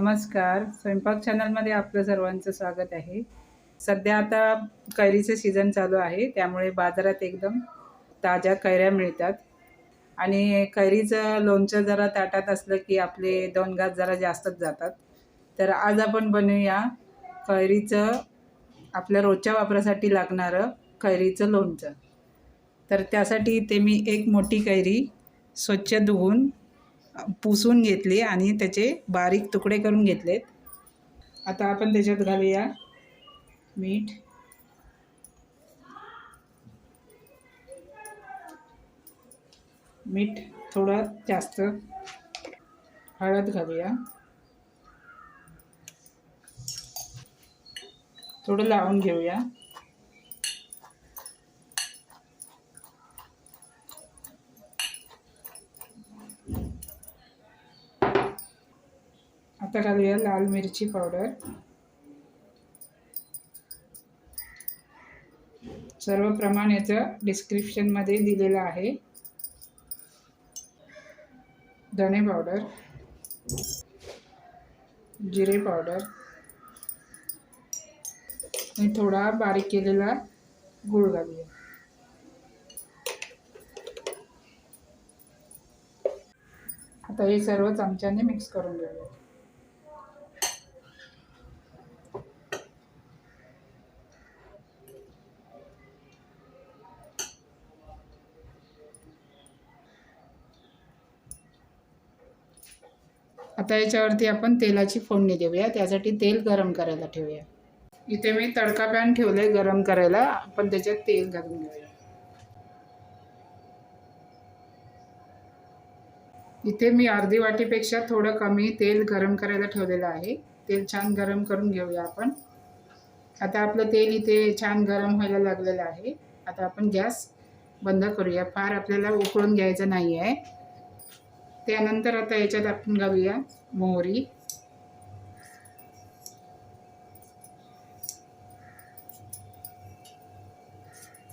नमस्कार. स्वयंपाक चॅनलमध्ये आपलं सर्वांचं स्वागत आहे. सध्या आता कैरीचं सीझन चालू आहे त्यामुळे बाजारात एकदम ताज्या कैऱ्या मिळतात. आणि कैरीचं लोणचं जरा ताटात असलं की आपले दोन घास जरा जास्तच जातात. तर आज आपण बनवूया कैरीचं आपल्या रोजच्या वापरासाठी लागणारं कैरीचं लोणचं. तर त्यासाठी ते मी एक मोठी कैरी स्वच्छ धुवून पुसून घेतली आणि त्याचे बारीक तुकडे करून घेतलेत. आता आपण त्याच्यात घालूया मीठ. मीठ थोडं जास्त. हळद घालूया. थोडं लावून घेऊया. आता घालूया लाल मिरची पावडर सर्व प्रमाण याचं डिस्क्रिप्शनमध्ये दिलेलं आहे. धणे पावडर जिरे पावडर आणि थोडा बारीक केलेला गूळ घालूया. आता हे सर्व चमच्याने मिक्स करून घेऊया. आता याच्यावरती आपण तेलाची फोडणी देऊया. त्यासाठी तेल गरम करायला ठेवूया. इथे मी तडका पॅन ठेवले गरम करायला. आपण त्याच्यात तेल घालून घेऊया. इथे मी अर्धी वाटीपेक्षा थोडं कमी तेल गरम करायला ठेवलेलं आहे. तेल छान गरम करून घेऊया आपण. आता आपलं तेल इथे छान गरम व्हायला लागलेलं आहे. आता आपण गॅस बंद करूया. फार आपल्याला उकळून घ्यायचं नाही आहे त्यानंतर आता याच्यात आपण घालूया मोहरी.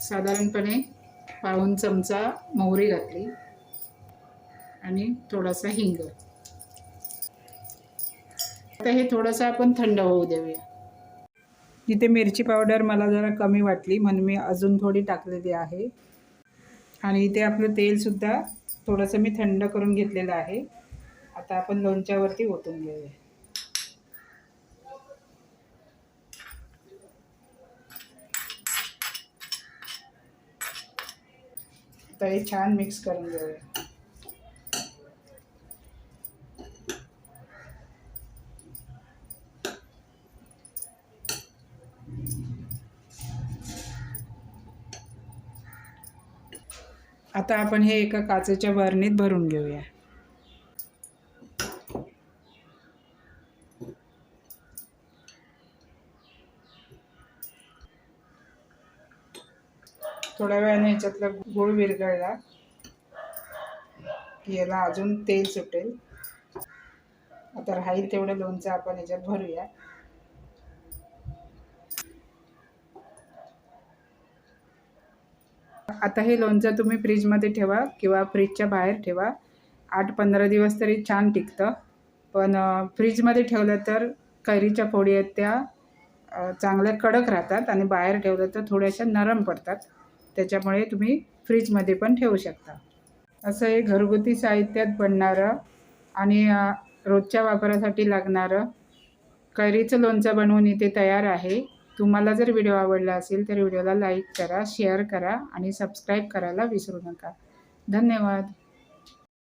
साधारणपणे पाऊन चमचा मोहरी घातली आणि थोडासा हिंग. आता हे थोडंसं आपण थंड होऊ देऊया. इथे मिरची पावडर मला जरा कमी वाटली म्हणून मी अजून थोडी टाकलेली आहे. आणि इथे आपलं तेलसुद्धा थोडंसं मी थंड करून घेतलेलं आहे. आता आपण लोणच्यावरती ओतून घेऊया. आता हे छान मिक्स करून घेऊया. आता आपण हे एका काचेच्या बरणीत भरून घेऊया. थोड्या वेळाने याच्यातला गुळ विरघळला. की याला अजून तेल सुटेल. आता राहील तेवढं लोणचं आपण याच्यात भरूया. आता हे लोणचं तुम्ही फ्रीजमध्ये ठेवा किंवा फ्रीजच्या बाहेर ठेवा. आठ पंधरा दिवस तरी छान टिकतं. पण फ्रीजमध्ये ठेवलं तर कैरीच्या फोडी आहेत त्या चांगल्या कडक राहतात आणि बाहेर ठेवलं तर थोड्याशा नरम पडतात. त्याच्यामुळे तुम्ही फ्रीजमध्ये पण ठेवू शकता. असं हे घरगुती साहित्यात बनणारं आणि रोजच्या वापरासाठी लागणारं कैरीचं लोणचं बनवून इथे तयार आहे. तुम्हाला जर व्हिडिओ आवडला असेल तर व्हिडिओला लाईक करा शेअर करा आणि सबस्क्राईब करायला विसरू नका. धन्यवाद.